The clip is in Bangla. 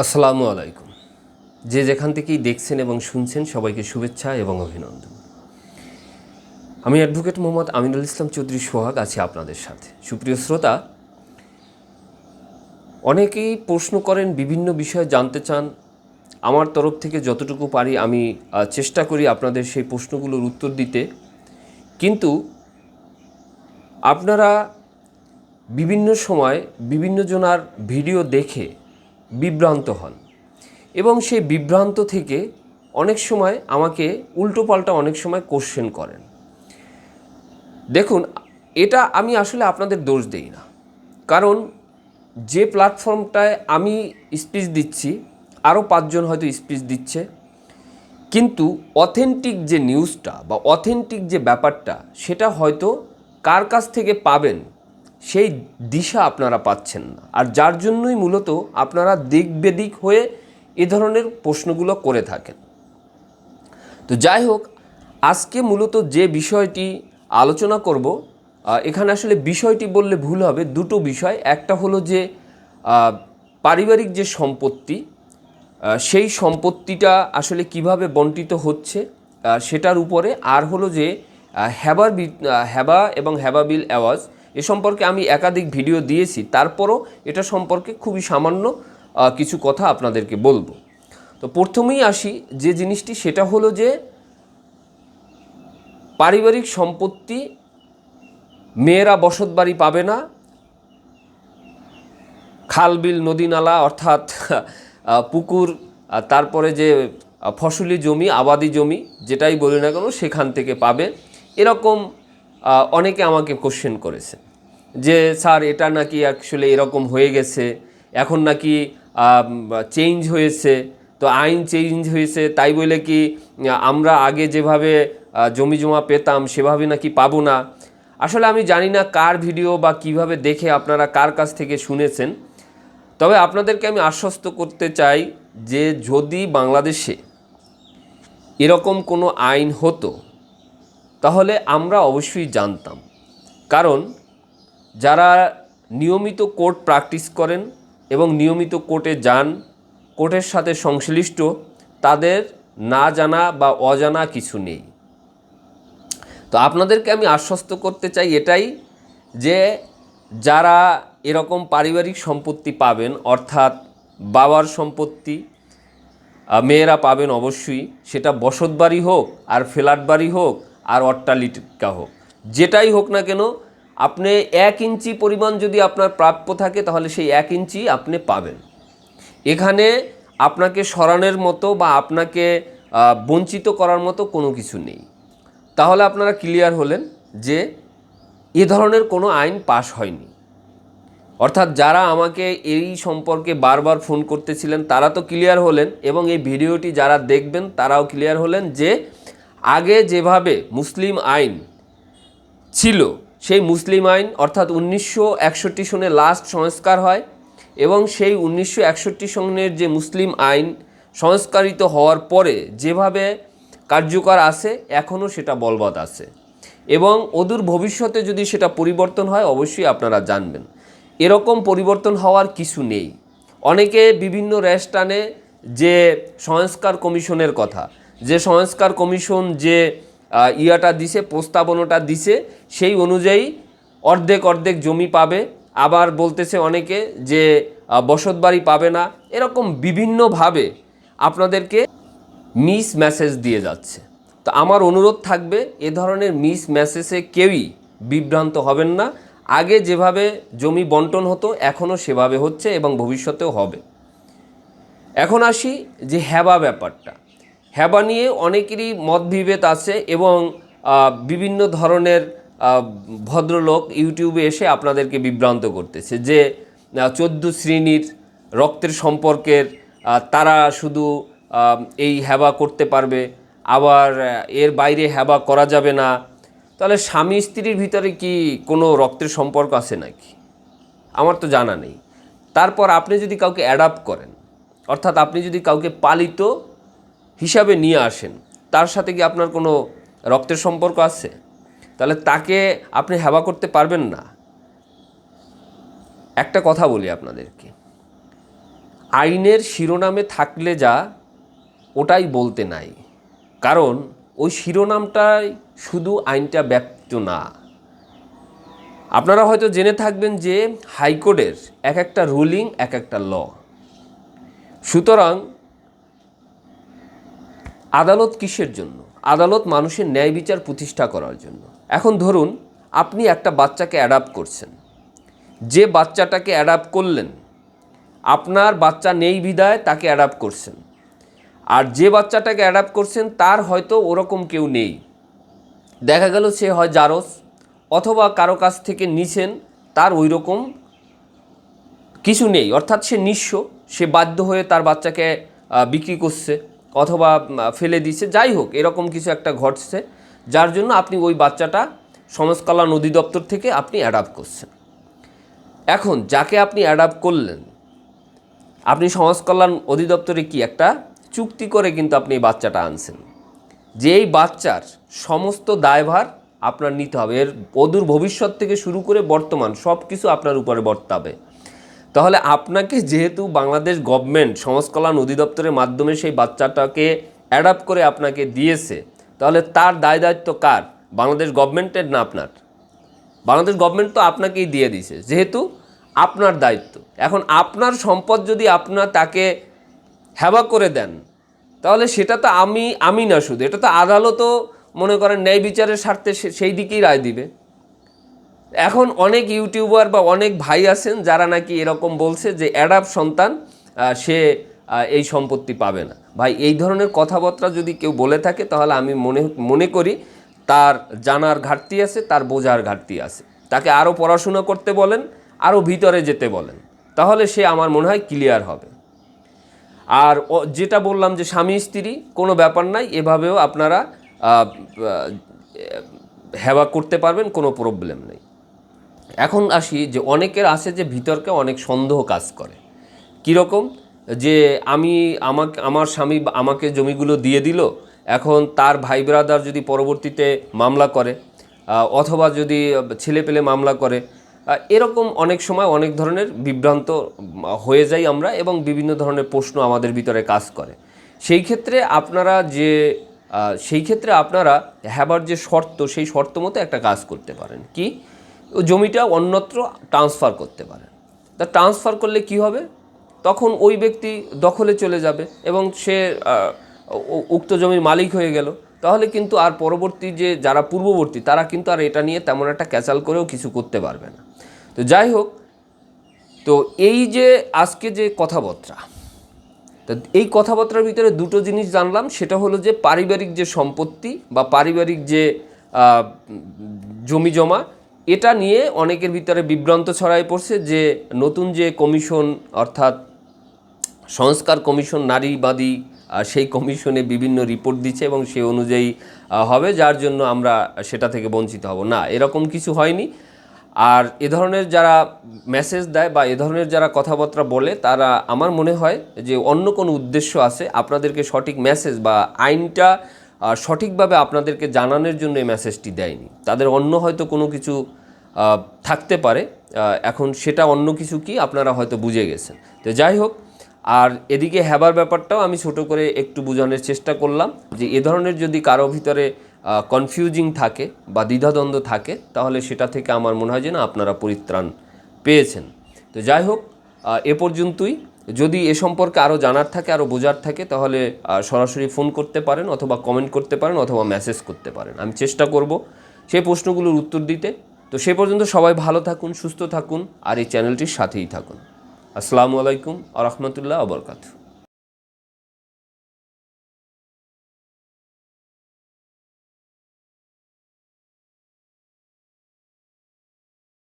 আসসালামু আলাইকুম। যে যেখান থেকেই দেখছেন এবং শুনছেন সবাইকে শুভেচ্ছা এবং অভিনন্দন। আমি অ্যাডভোকেট মোহাম্মদ আমিনুল ইসলাম চৌধুরী সোহাগ আছি আপনাদের সাথে। সুপ্রিয় শ্রোতা, অনেকেই প্রশ্ন করেন, বিভিন্ন বিষয়ে জানতে চান। আমার তরফ থেকে যতটুকু পারি আমি চেষ্টা করি আপনাদের সেই প্রশ্নগুলোর উত্তর দিতে। কিন্তু আপনারা বিভিন্ন সময় বিভিন্ন জনার ভিডিও দেখে বিভ্রান্ত হন। এবং সেই বিভ্রান্ত থেকে অনেক সময় আমাকে উল্টোপাল্টা অনেক সময় কোশ্চেন করেন। দেখুন, এটা আমি আসলে আপনাদের দোষ দেই না। কারণ যে প্ল্যাটফর্মটায় আমি স্পিচ দিচ্ছি আরও পাঁচজন হয়তো স্পিচ দিচ্ছে। কিন্তু অথেন্টিক যে নিউজটা বা অথেন্টিক যে ব্যাপারটা, সেটা হয়তো কার কাছ থেকে পাবেন সেই দিশা আপনারা পাচ্ছেন না। আর যার জন্যই মূলত আপনারা দিক বেদিক হয়ে এ ধরনের প্রশ্নগুলো করে থাকেন। তো যাই হোক, আজকে মূলত যে বিষয়টি আলোচনা করব এখানে আসলে বিষয়টি বললে ভুল হবে, দুটো বিষয়। একটা হলো যে পারিবারিক যে সম্পত্তি সেই সম্পত্তিটা আসলে কীভাবে বন্টিত হচ্ছে সেটার উপরে। আর হলো যে হ্যাবার হ্যাবা এবং হ্যাবা বিল অ্যাওয়াজ এ সম্পর্কে আমি একাধিক ভিডিও দিয়েছি, তারপরও এটা সম্পর্কে খুবই সামান্য কিছু কথা আপনাদেরকে বলব। তো প্রথমেই আসি, যে জিনিসটি সেটা হলো যে পারিবারিক সম্পত্তি মেয়েরা বসত বাড়ি পাবে না, খাল, বিল, নদী, নালা, অর্থাৎ পুকুর তারপরে যে ফসলি জমি, আবাদি জমি, যেটাই বলি না কেন, সেখান থেকে পাবে। এরকম অনেকে আমাকে কোশ্চেন করেছে যে, স্যার, এটা নাকি অ্যাকচুয়ালি এরকম হয়ে গেছে, এখন নাকি চেঞ্জ হয়েছে, তো আইন চেঞ্জ হয়েছে, তাই বলে কি, আমরা আগে যেভাবে জমি জমা পেতাম, সেভাবে নাকি পাবো না? আসলে আমি জানি না কার ভিডিও বা কীভাবে দেখে আপনারা কার কাছ থেকে শুনেছেন, তবে আপনাদেরকে আমি আশ্বস্ত করতে চাই যে, যদি বাংলাদেশে এরকম কোনো আইন হতো তাহলে আমরা অবশ্যই জানতাম। কারণ যারা নিয়মিত কোর্ট প্র্যাকটিস করেন এবং নিয়মিত কোর্টে যান, কোর্টের সাথে সংশ্লিষ্ট, তাদের না জানা বা অজানা কিছু নেই। তো আপনাদেরকে আমি আশ্বস্ত করতে চাই এটাই যে যারা এরকম পারিবারিক সম্পত্তি পাবেন, অর্থাৎ বাবার সম্পত্তি মেয়েরা পাবেন অবশ্যই, সেটা বসত বাড়ি হোক আর ফ্ল্যাট বাড়ি হোক আর অট্টালিকা হোক। যেটাই হোক না কেন, আপনি এক ইঞ্চি পরিমাণ যদি আপনার প্রাপ্য থাকে, তাহলে সেই এক ইঞ্চি আপনি পাবেন। এখানে আপনাকে সরানোর মতো বা আপনাকে বঞ্চিত করার মতো কোনো কিছু নেই। তাহলে আপনারা ক্লিয়ার হলেন যে এ ধরনের কোনো আইন পাশ হয়নি। অর্থাৎ যারা আমাকে এই সম্পর্কে বারবার ফোন করতেছিলেন, তারা তো ক্লিয়ার হলেন এবং এই ভিডিওটি যারা দেখবেন, তারাও ক্লিয়ার হলেন যে আগে যেভাবে মুসলিম আইন ছিল, সেই মুসলিম আইন অর্থাৎ উনিশশো একষট্টি সনে লাস্ট সংস্কার হয় এবং সেই উনিশশো একষট্টি সনের যে মুসলিম আইন সংস্কারিত হওয়ার পরে যেভাবে কার্যকর আছে, এখনও সেটা বলবৎ আছে। এবং অদূর ভবিষ্যতে যদি সেটা পরিবর্তন হয়, অবশ্যই আপনারা জানবেন। এরকম পরিবর্তন হওয়ার কিছু নেই। অনেকে বিভিন্ন র্যাশ টানে যে সংস্কার কমিশনের কথা যে সংস্কার কমিশন যে ইয়াটা দিছে, প্রস্তাবনাটা দিছে, সেই অনুযায়ী অর্ধেক অর্ধেক জমি পাবে। আবার বলতেছে অনেকে যে বসত বাড়ি পাবে না। এরকম বিভিন্নভাবে আপনাদেরকে মিস মেসেজ দিয়ে যাচ্ছে। তো আমার অনুরোধ থাকবে, এ ধরনের মিস মেসেজে কেউই বিভ্রান্ত হবেন না। আগে যেভাবে জমি বন্টন হতো, এখনও সেভাবে হচ্ছে এবং ভবিষ্যতেও হবে। এখন আসি যে হ্যাবা ব্যাপারটা। হ্যাবা নিয়ে অনেকেরই মতবিভেদ আছে এবং বিভিন্ন ধরনের ভদ্রলোক ইউটিউবে এসে আপনাদেরকে বিভ্রান্ত করতেছে যে চোদ্দ শ্রেণির রক্তের সম্পর্কের তারা শুধু এই হ্যাবা করতে পারবে, আবার এর বাইরে হ্যাবা করা যাবে না। তাহলে স্বামী স্ত্রীর ভিতরে কি কোনো রক্তের সম্পর্ক আছে নাকি? আমার তো জানা নেই। তারপর আপনি যদি কাউকে অ্যাডাপ্ট করেন, অর্থাৎ আপনি যদি কাউকে পালিত হিসাবে নিয়ে আসেন। তার সাথে কি আপনার কোনো রক্তের সম্পর্ক আছে? তাহলে তাকে আপনি হেবা করতে পারবেন না। একটা কথা বলি আপনাদেরকে। আইনের শিরোনামে থাকলে যা, ওটাই বলতে নাই। কারণ ওই শিরোনামটাই শুধু আইনটা ব্যক্ত না। আপনারা হয়তো জেনে থাকবেন যে হাইকোর্টের এক একটা রুলিং, এক একটা ল। সুতরাং আদালত কিসের জন্য? আদালত মানুষের ন্যায় বিচার প্রতিষ্ঠা করার জন্য। এখন ধরুন, আপনি একটা বাচ্চাকে অ্যাডাপ্ট করছেন। যে বাচ্চাটাকে অ্যাডাপ্ট করলেন, আপনার বাচ্চা নেই বিদায়, তাকে অ্যাডাপ্ট করছেন। আর যে বাচ্চাটাকে অ্যাডাপ্ট করছেন, তার হয়তো ওরকম কেউ নেই। দেখা গেল সে হয় জারস, অথবা কারও কাছ থেকে নিছেন, তার ওই রকম কিছু নেই। অর্থাৎ সে নিঃস্ব, সে বাধ্য হয়ে তার বাচ্চাকে বিক্রি করছে। অথবা ফেলে দিচ্ছে যাই হোক, এরকম কিছু একটা ঘটছে, যার জন্য আপনি ওই বাচ্চাটা সমাজ কল্যাণ অধিদপ্তর থেকে আপনি অ্যাডাপ্ট করছেন। এখন, যাকে আপনি অ্যাডাপ্ট করলেন, আপনি সমাজ কল্যাণ অধিদপ্তরে কি একটা চুক্তি করে কিন্তু আপনি এই বাচ্চাটা আনছেন? যে এই বাচ্চার সমস্ত দায়ভার আপনার নিতে হবে। এর অদূর ভবিষ্যৎ থেকে শুরু করে বর্তমান সব কিছু আপনার উপরে বর্তাবে। তাহলে আপনাকে যেহেতু বাংলাদেশ গভর্নমেন্ট সমাজ কল্যাণ অধিদপ্তরের মাধ্যমে সেই বাচ্চাটাকে অ্যাডাপ্ট করে আপনাকে দিয়েছে, তাহলে তার দায় দায়িত্ব কার? বাংলাদেশ গভর্নমেন্টের না আপনার? বাংলাদেশ গভর্নমেন্ট তো আপনাকেই দিয়ে দিয়েছে, যেহেতু আপনার দায়িত্ব। এখন আপনার সম্পদ যদি আপনার তাকে হেবা করে দেন, তাহলে সেটা তো আমি আমি না শুধু, এটা তো আদালতও মনে করেন ন্যায় বিচারের স্বার্থে সেই দিকেই রায় দিবে। এখন অনেক ইউটিউবার বা অনেক ভাই আছেন যারা নাকি এরকম বলছে যে অ্যাডাপ সন্তান সে এই সম্পত্তি পাবে না। ভাই, এই ধরনের কথাবার্তা যদি কেউ বলে থাকে, তাহলে আমি মনে মনে করি তার জানার ঘাটতি আছে, তার বোঝার ঘাটতি আছে। তাকে আরও পড়াশোনা করতে বলেন আরও ভিতরে যেতে বলেন। তাহলে সে আমার মনে হয় ক্লিয়ার হবে। আর যেটা বললাম যে স্বামী স্ত্রী, কোনো ব্যাপার নাই, এভাবেও আপনারা হেবা করতে পারবেন, কোনো প্রবলেম নেই। এখন আসি যে অনেকের আছে যে ভিতরকে অনেক সন্দেহ কাজ করে। কীরকম? যে আমি আমাকে, আমার স্বামী আমাকে জমিগুলো দিয়ে দিল, এখন তার ভাই ব্রাদার যদি পরবর্তীতে মামলা করে অথবা যদি ছেলে পেলে মামলা করে এরকম অনেক সময় অনেক ধরনের বিভ্রান্ত হয়ে যাই আমরা এবং বিভিন্ন ধরনের প্রশ্ন আমাদের ভিতরে কাজ করে। সেই ক্ষেত্রে আপনারা যে সেই ক্ষেত্রে আপনারা হ্যাবার যে শর্ত, সেই শর্ত মতো একটা কাজ করতে পারেন। কি? জমিটা অন্যত্র ট্রান্সফার করতে পারেন তা ট্রান্সফার করলে কি হবে? তখন ওই ব্যক্তি দখলে চলে যাবে এবং সে উক্ত জমির মালিক হয়ে গেল। তাহলে কিন্তু আর পরবর্তী যে যারা পূর্ববর্তী, তারা কিন্তু আর এটা নিয়ে তেমন একটা ক্যাচাল করেও কিছু করতে পারবে না। তো যাই হোক, তো এই যে আজকে যে কথাবার্তা, তা এই কথাবার্তার ভিতরে দুটো জিনিস জানলাম। সেটা হলো যে পারিবারিক যে সম্পত্তি বা পারিবারিক যে জমি জমা এটা নিয়ে অনেকের ভিতরে বিভ্রান্ত ছড়ায় পড়ছে যে নতুন যে কমিশন, অর্থাৎ সংস্কার কমিশন, নারীবাদী সেই কমিশনে বিভিন্ন রিপোর্ট দিচ্ছে এবং সে অনুযায়ী হবে, যার জন্য আমরা সেটা থেকে বঞ্চিত হব। না, এরকম কিছু হয়নি। আর এ ধরনের যারা মেসেজ দেয় বা এ ধরনের যারা কথাবার্তা বলে, তারা আমার মনে হয় যে অন্য কোনো উদ্দেশ্য আছে। আপনাদেরকে সঠিক মেসেজ বা আইনটা সঠিকভাবে আপনাদেরকে জানানোর জন্য এই মেসেজটি দেয়নি। তাদের অন্য হয়তো কোনো কিছু থাকতে পারে। এখন সেটা অন্য কিছু কি আপনারা হয়তো বুঝে গেছেন। তো যাই হোক, আর এদিকে হ্যাবার ব্যাপারটাও আমি ছোট করে একটু বোঝানোর চেষ্টা করলাম যে এ ধরনের যদি কারও ভিতরে কনফিউজিং থাকে বা দ্বিধাদ্বন্দ্ব থাকে, তাহলে সেটা থেকে আমার মনে হয় যে না আপনারা পরিত্রাণ পেয়েছেন। তো যাই হোক এ পর্যন্তই। যদি এ সম্পর্কে আরও জানার থাকে আরও বোঝার থাকে, তাহলে সরাসরি ফোন করতে পারেন অথবা কমেন্ট করতে পারেন অথবা মেসেজ করতে পারেন। আমি চেষ্টা করব সেই প্রশ্নগুলোর উত্তর দিতে। তো সে পর্যন্ত সবাই ভালো থাকুন, সুস্থ থাকুন, আর এই চ্যানেলটির সাথেই থাকুন। আসসালামু আলাইকুম আ রহমতুল্লাহ আবরকাত